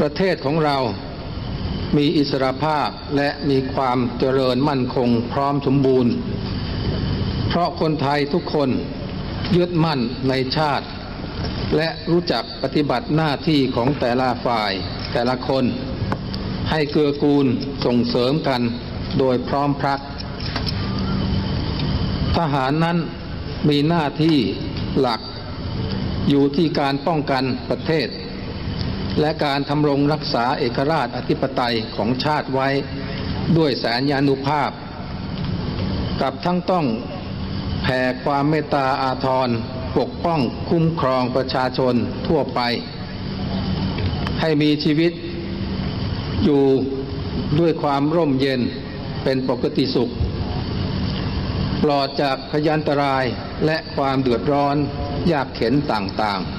ประเทศของเรามีอิสรภาพและมีความเจริญมั่นคงพร้อมสมบูรณ์ เพราะคนไทยทุกคนยึดมั่นในชาติ และรู้จักปฏิบัติหน้าที่ของแต่ละฝ่ายแต่ละคน ให้เกื้อกูลส่งเสริมกันโดยพร้อมพรัก ทหารนั้นมีหน้าที่หลักอยู่ที่การป้องกันประเทศ และการทำรงรักษาเอกราชอธิปไตยของชาติไว้ด้วยแสนยานุภาพ กับทั้งต้องแผ่ความเมตตาอาทรปกป้องคุ้มครองประชาชนทั่วไป ให้มีชีวิตอยู่ด้วยความร่มเย็นเป็นปกติสุข ปลอดจากพยันตรายและความเดือดร้อนยากเข็นต่างๆ